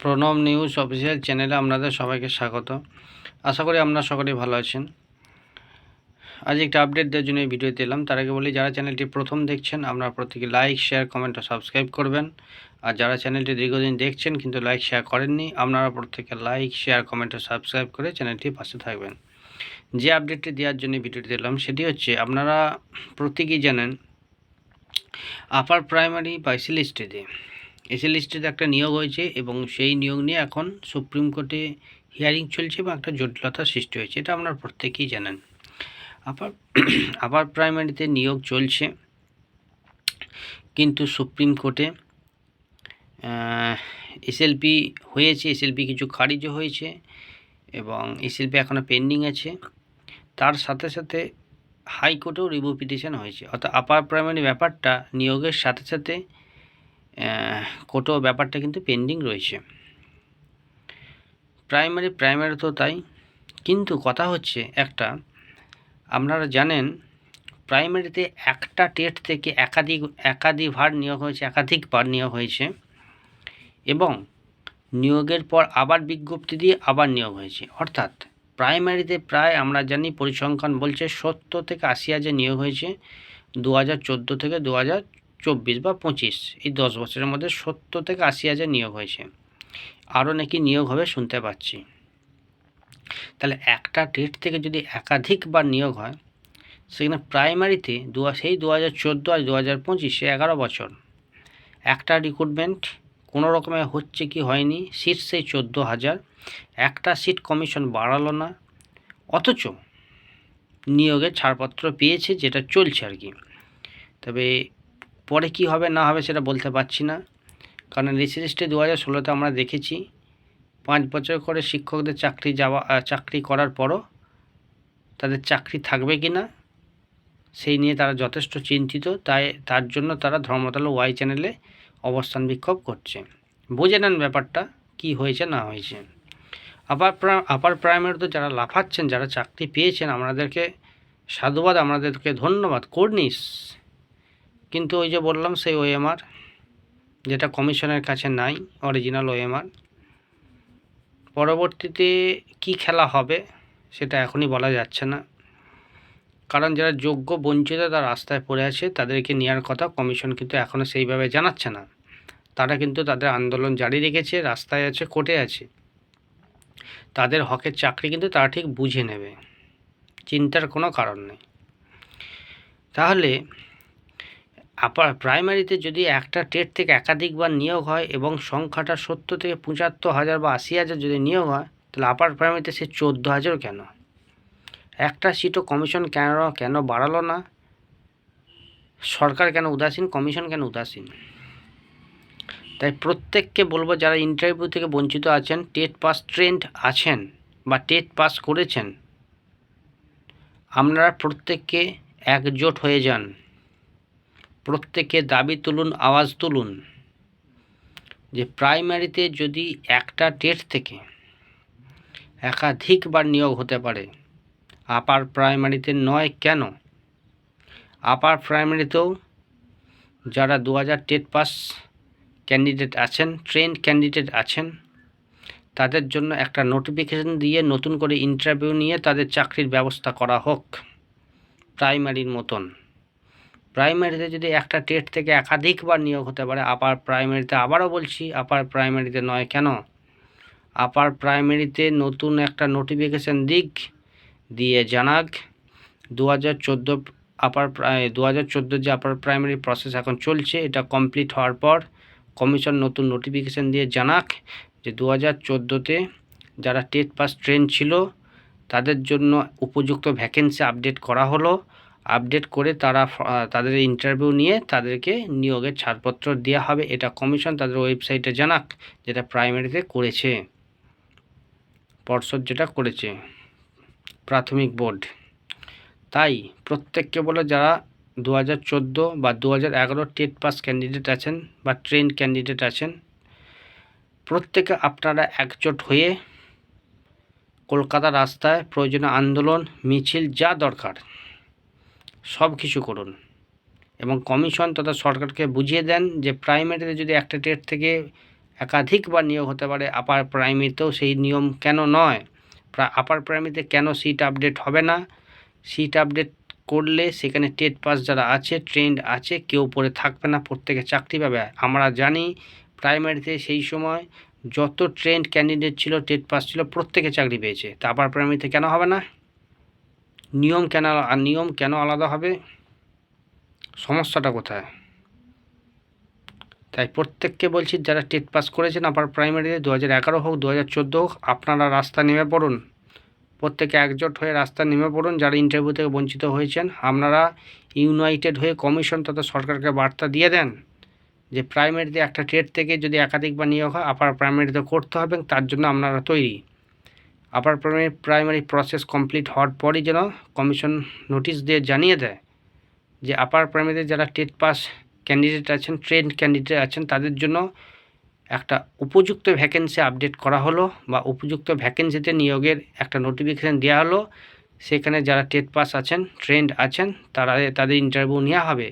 Pranab news official চ্যানেলে আপনাদের সবাইকে স্বাগত। আশা করি আপনারা সকলেই ভালো আছেন। আজ একটা আপডেট দেওয়ার জন্য এই ভিডিও দিলাম তার আগে বলি, যারা চ্যানেলটি প্রথম দেখছেন, আপনারা প্রত্যেকে লাইক, শেয়ার, কমেন্ট ও সাবস্ক্রাইব করবেন। আর যারা চ্যানেলটি দীর্ঘদিন দেখছেন কিন্তু লাইক, শেয়ার করেননি, আপনারা প্রত্যেকে লাইক, শেয়ার, কমেন্ট ও সাবস্ক্রাইব করে চ্যানেলটি পাশে থাকবেন। যে আপডেটটি দেওয়ার জন্য ভিডিওটি দিলাম সেটি হচ্ছে আপনারা প্রত্যেকেই জানেন, আপার প্রাইমারি বা এসি লিস্টেতে এসি লিস্টেতে একটা নিয়োগ হয়েছে এবং সেই নিয়োগ নিয়ে এখন সুপ্রিম কোর্টে হিয়ারিং চলছে এবং একটা জটিলতার সৃষ্টি হয়েছে, এটা আপনারা প্রত্যেকেই জানেন। আবার আপার প্রাইমারিতে নিয়োগ চলছে, কিন্তু সুপ্রিম কোর্টে এসএলপি হয়েছে, এসএলপি কিছু খারিজও হয়েছে এবং এসএলপি এখনও পেন্ডিং আছে। তার সাথে সাথে হাইকোর্টেও রিভিউ পিটিশন হয়েছে। অর্থাৎ আপার প্রাইমারি ব্যাপারটা নিয়োগের সাথে সাথে কোর্টেও ব্যাপারটা কিন্তু পেন্ডিং রয়েছে। প্রাইমারি প্রাইমারি তো তাই। কিন্তু কথা হচ্ছে একটা, আপনারা জানেন প্রাইমারিতে একটা টেট থেকে একাধিক একাধিকবার নিয়োগ হয়েছে একাধিকবার নিয়োগ হয়েছে। এবং নিয়োগের পর আবার বিজ্ঞপ্তি দিয়ে আবার নিয়োগ হয়েছে। অর্থাৎ প্রাইমারিতে প্রায় আমরা জানি পরিসংখ্যান বলছে সত্তর থেকে আশি হাজার নিয়োগ হয়েছে দু হাজার চোদ্দ থেকে দু হাজার চব্বিশ বা পঁচিশ, এই দশ বছরের মধ্যে সত্তর থেকে আশি হাজার নিয়োগ হয়েছে। আরও নাকি নিয়োগ হবে শুনতে পাচ্ছি। তাহলে একটা ডেট থেকে যদি একাধিকবার নিয়োগ হয়, সেখানে প্রাইমারিতে দু সেই দু হাজার চোদ্দ আর দু হাজার পঁচিশে এগারো বছর। একটা রিক্রুটমেন্ট কোনো রকমে হচ্ছে কি হয়নি সিট সেই চোদ্দ হাজার, একটা সিট কমিশন বাড়ালো না, অথচ নিয়োগের ছাড়পত্র পেয়েছে যেটা চলছে আর কি। তবে পরে কি হবে, না হবে সেটা বলতে পারছি না। কারণ রিসিলিস্টে দু হাজার ষোলোতে আমরা দেখেছি। পাঁচ বছর করে শিক্ষকদের চাকরি যাওয়া চাকরি করার পরও তাদের চাকরি থাকবে কি না, সেই নিয়ে তারা যথেষ্ট চিন্তিত। তাই তার জন্য তারা ধর্মতলা ওয়াই চ্যানেলে অবস্থান বিক্ষোভ করছে। বুঝে নেন ব্যাপারটা, কি হয়েছে, না হয়েছে। আপার আপার প্রাইমারিতে যারা লাফাচ্ছেন, যারা চাকরি পেয়েছেন, আমাদেরকে সাধুবাদ, আমাদেরকে ধন্যবাদ। কর্নিস কিন্তু ওই যে বললাম সেই ওএমআর যেটা কমিশনের কাছে নাই অরিজিনাল ওএমআর পরবর্তীতে কি খেলা হবে সেটা এখনই বলা যাচ্ছে না। কারণ যারা যোগ্য বঞ্চিত তার রাস্তায় পড়ে আছে, তাদেরকে নেওয়ার কথা কমিশন কিন্তু এখনও সেইভাবে জানাচ্ছে না। তারা কিন্তু তাদের আন্দোলন জারি রেখেছে, রাস্তায় আছে, কোর্টে আছে। তাদের হকের চাকরি কিন্তু তারা ঠিক বুঝে নেবে। চিন্তার কোনো কারণ নেই। তাহলে আপার প্রাইমারিতে যদি একটা টেট থেকে একাধিকবার নিয়োগ হয় এবং সংখ্যাটা সত্তর থেকে পঁচাত্তর হাজার বা আশি হাজার যদি নিয়োগ হয়, তাহলে আপার প্রাইমারিতে সে চোদ্দ হাজার কেন? একটা সিটও কমিশন কেন কেন বাড়ালো না? সরকার কেন উদাসীন, কমিশন কেন উদাসীন? তাই প্রত্যেককে বলব যারা ইন্টারভিউ থেকে বঞ্চিত আছেন, টেট পাস ট্রেন্ড আছেন বা টেট পাস করেছেন, আপনারা প্রত্যেককে একজোট হয়ে যান। প্রত্যেকে দাবি তুলুন, আওয়াজ তুলুন যে প্রাইমারিতে যদি একটা টেট থেকে একাধিকবার নিয়োগ হতে পারে, আপার প্রাইমারিতে নয় কেন? আপার প্রাইমারিতেও যারা দু হাজার টেট পাস ক্যান্ডিডেট আছেন, ট্রেন ক্যান্ডিডেট আছেন, তাদের জন্য একটা নোটিফিকেশন দিয়ে নতুন করে ইন্টারভিউ নিয়ে তাদের চাকরির ব্যবস্থা করা হোক, প্রাইমারির মতন। প্রাইমারিতে যদি একটা টেট থেকে একাধিকবার নিয়োগ হতে পারে আপার প্রাইমারিতে আবারও বলছি আপার প্রাইমারিতে নয়, কেন? আপার প্রাইমারিতে নতুন একটা নোটিফিকেশান দিক দিয়ে জানাক। দু হাজার চোদ্দ আপার প্রায় দু হাজার চোদ্দোর যে আপার প্রাইমারি প্রসেস এখন চলছে, এটা কমপ্লিট হওয়ার পর কমিশন নতুন নোটিফিকেশান দিয়ে জানাক যে দু হাজার চোদ্দোতে যারা টেট পাস ট্রেন ছিল, তাদের জন্য উপযুক্ত ভ্যাকেন্সি আপডেট করা হলো। আপডেট করে তারা তাদের ইন্টারভিউ নিয়ে তাদেরকে নিয়োগের ছাড়পত্র দেওয়া হবে। এটা কমিশন তাদের ওয়েবসাইটে জানাক যেটা প্রাইমারিতে করেছে। পর্ষদ যেটা করেছে, প্রাথমিক বোর্ড। তাই প্রত্যেককে বলে যারা দু হাজার চোদ্দ বা দু হাজার এগারো টেট পাস ক্যান্ডিডেট আছেন বা ট্রেন ক্যান্ডিডেট আছেন, প্রত্যেকে আপনারা একজোট হয়ে কলকাতা রাস্তায় প্রয়োজনীয় আন্দোলন, মিছিল যা দরকার সব কিছু করুন। এবং কমিশন তথা সরকারকে বুঝিয়ে দেন যে প্রাইমারিতে যদি একটা টেট থেকে একাধিকবার নিয়োগ হতে পারে, আপার প্রাইমারিতেও সেই নিয়ম কেন নয়? আপার প্রাইমারিতে কেন সিট আপডেট হবে না? সিট আপডেট করলে সেখানে টেট পাস যারা আছে, ট্রেন্ড আছে, কেউ পড়ে থাকবে না, প্রত্যেকে চাকরি পাবে। আমরা জানি প্রাইমারিতে সেই সময় যত ট্রেন্ড ক্যান্ডিডেট ছিল, টেট পাস ছিল, প্রত্যেকে চাকরি পেয়েছে। তা আপার প্রাইমারিতে কেন হবে না? নিয়ম কেন আর নিয়ম কেন আলাদা হবে? সমস্যাটা কোথায়? তাই প্রত্যেককে বলছি, যারা টেট পাস করেছেন আপার প্রাইমারিতে দু হাজার এগারো হোক দু হাজার চোদ্দ হোক, আপনারা রাস্তা নেমে পড়ুন। প্রত্যেকে একজোট হয়ে রাস্তা নেমে পড়ুন। যারা ইন্টারভিউ থেকে বঞ্চিত হয়েছেন, আপনারা ইউনাইটেড হয়ে কমিশন তথা সরকারকে বার্তা দিয়ে দেন যে প্রাইমারিতে একটা ট্রেড থেকে যদি একাধিকবার নিয়োগ হয় আপার প্রাইমারিতে করতে হবে, তার জন্য আপনারা তৈরি। Upper primary primary process complete হওয়ার পরই যেন কমিশন নোটিশ দিয়ে জানিয়ে দেয় যে আপার প্রাইমারিতে যারা টেট পাস ক্যান্ডিডেট আছেন ট্রেন্ড ক্যান্ডিডেট আছেন, তাদের জন্য একটা উপযুক্ত ভ্যাকেন্সি আপডেট করা হলো বা উপযুক্ত ভ্যাকেন্সিতে নিয়োগের একটা নোটিফিকেশান দেওয়া হলো। সেখানে যারা টেট পাস আছেন ট্রেন্ড আছেন, তারা, তাদের ইন্টারভিউ নেওয়া হবে।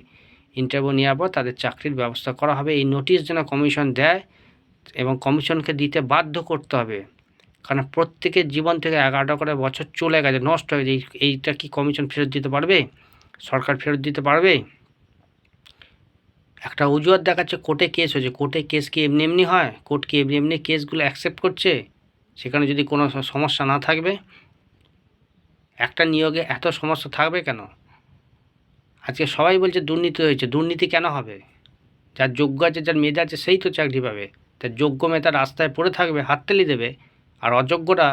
ইন্টারভিউ নেওয়ার পর তাদের চাকরির ব্যবস্থা করা হবে। এই নোটিশ যেন কমিশন দেয় এবং কমিশনকে দিতে বাধ্য করতে হবে। কারণ প্রত্যেকের জীবন থেকে এগারোটা করে বছর চলে গেছে, নষ্ট হয়ে গেছে। এইটা কি কমিশন ফেরত দিতে পারবে? সরকার ফেরত দিতে পারবে? একটা অজুহাত দেখাচ্ছে কোর্টে কেস হয়েছে। কোর্টে কেস কি এমনি এমনি হয়? কোর্ট কি এমনি এমনি কেসগুলো অ্যাকসেপ্ট করছে? সেখানে যদি কোনো সমস্যা না থাকবে? একটা নিয়োগে এত সমস্যা থাকবে কেন? আজকে সবাই বলছে দুর্নীতি হয়েছে। দুর্নীতি কেন হবে? যার যোগ্য আছে, যার মেধা আছে, সেই তো চাকরি পাবে। তার যোগ্য মেধা রাস্তায় পড়ে থাকবে, হাততালি দেবে। আর অযোগ্যরা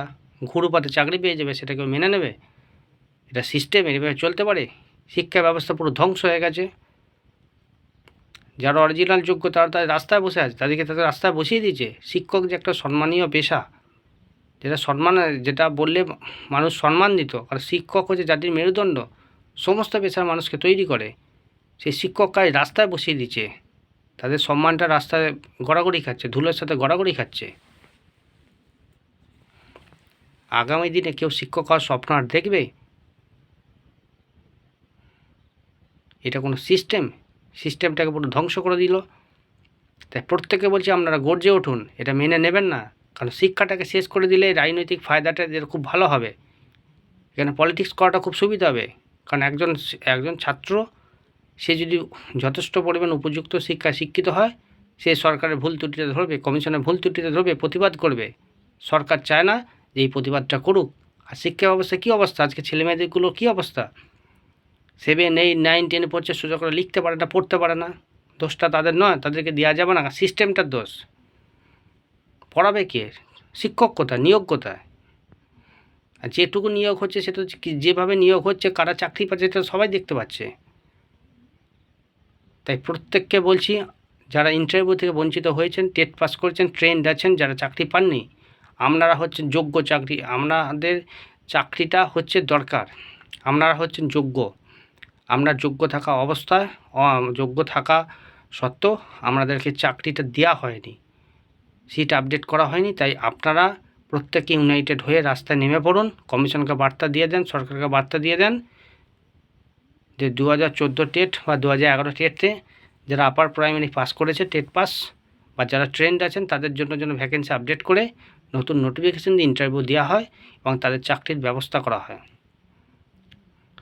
ঘুরুপাতে চাকরি পেয়ে যাবে, সেটা কেউ মেনে নেবে? এটা সিস্টেম এভাবে চলতে পারে? শিক্ষা ব্যবস্থা পুরো ধ্বংস হয়ে গেছে। যারা অরিজিনাল যোগ্য, তারা তাদের রাস্তায় বসে আছে, তাদেরকে তাদের রাস্তায় বসিয়ে দিয়েছে। শিক্ষক যে একটা সম্মানীয় পেশা, যেটা সম্মান, যেটা বললে মানুষ সম্মান দিত কারণ শিক্ষক হচ্ছে জাতির মেরুদণ্ড, সমস্ত পেশার মানুষকে তৈরি করে। সেই শিক্ষক কাজ রাস্তায় বসিয়ে দিচ্ছে। তাদের সম্মানটা রাস্তায় গড়াগড়ি খাচ্ছে, ধুলোর সাথে গড়াগড়ি খাচ্ছে। আগামী দিনে কেউ শিক্ষক হওয়ার স্বপ্ন আর দেখবে? এটা কোনো সিস্টেম সিস্টেমটাকে পুরো ধ্বংস করে দিল। তাই প্রত্যেকে বলছি, আপনারা গর্জে উঠুন, এটা মেনে নেবেন না। কারণ শিক্ষাটাকে শেষ করে দিলে রাজনৈতিক ফায়দাটা এদের খুব ভালো হবে। এখানে পলিটিক্স করাটা খুব সুবিধা হবে। কারণ একজন একজন ছাত্র, সে যদি যথেষ্ট পরিমাণ উপযুক্ত শিক্ষা শিক্ষিত হয়, সে সরকারের ভুল ত্রুটিতে ধরবে, কমিশনের ভুল ত্রুটিতে ধরবে, প্রতিবাদ করবে। সরকার চায় না যে এই প্রতিবাদটা করুক। আর শিক্ষা ব্যবস্থা কী অবস্থা? আজকে ছেলে ছেলেমেয়েদেরগুলো কী অবস্থা? সেভেন এইট নাইন টেনে পড়ছে সোজা করে লিখতে পারে না, পড়তে পারে না। দোষটা তাদের নয়, তাদেরকে দেওয়া যাবে না। সিস্টেমটার দোষ। পড়াবে কে? শিক্ষক কোথায়? নিয়োগ কোথায়? আর যেটুকু নিয়োগ হচ্ছে, সেটা যেভাবে নিয়োগ হচ্ছে, কারা চাকরি পাচ্ছে, সেটা সবাই দেখতে পাচ্ছে। তাই প্রত্যেককে বলছি, যারা ইন্টারভিউ থেকে বঞ্চিত হয়েছেন, টেট পাস করেছেন ট্রেন্ড আছেন, যারা চাকরি পাননি আপনারা হচ্ছেন যোগ্য চাকরি, আপনাদের চাকরিটা হচ্ছে দরকার। আপনারা হচ্ছেন যোগ্য। আমরা যোগ্য থাকা অবস্থায় যোগ্য থাকা সত্ত্বেও আমাদেরকে চাকরিটা দেওয়া হয়নি। সিট আপডেট করা হয়নি, তাই আপনারা প্রত্যেকে ইউনাইটেড হয়ে রাস্তায় নেমে পড়ুন। কমিশনকে বার্তা দিয়ে দেন, সরকারকে বার্তা দিয়ে দেন যে দু হাজার চোদ্দ টেট বা দু হাজার এগারো টেটে যারা আপার প্রাইমারি পাস করেছে, টেট পাস বা যারা ট্রেন্ড আছেন, তাদের জন্য যেন ভ্যাকেন্সি আপডেট করে নতুন নোটিফিকেশান দিয়ে ইন্টারভিউ দেওয়া হয় এবং তাদের চাকরির ব্যবস্থা করা হয়।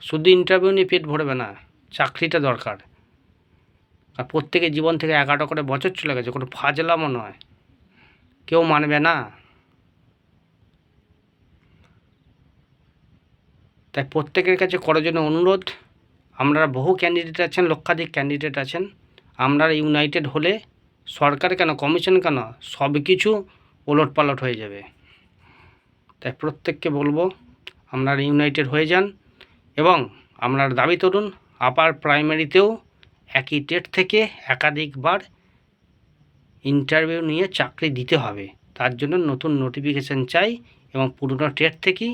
শুধু ইন্টারভিউ নিয়ে পেট ভরবে না, চাকরিটা দরকার। আর প্রত্যেকের জীবন থেকে এগারোটা করে বছর চলে গেছে, কোনো ফাজলামও নয়। কেউ মানবে না। তাই প্রত্যেকের কাছে করার জন্য অনুরোধ আমরা বহু ক্যান্ডিডেট আছেন, লক্ষাধিক ক্যান্ডিডেট আছেন আমরা ইউনাইটেড হলে সরকার কেন, কমিশন কেন, সব কিছু ওলট পালট হয়ে যাবে। তাই প্রত্যেককে বলব, আপনারা ইউনাইটেড হয়ে যান এবং আপনার দাবি তরুণ আপার প্রাইমারিতেও একই ডেট থেকে একাধিকবার ইন্টারভিউ নিয়ে চাকরি দিতে হবে। তার জন্য নতুন নোটিফিকেশান চাই এবং পুরনো টেট থেকেই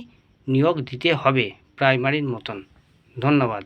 নিয়োগ দিতে হবে প্রাইমারির মতন। ধন্যবাদ।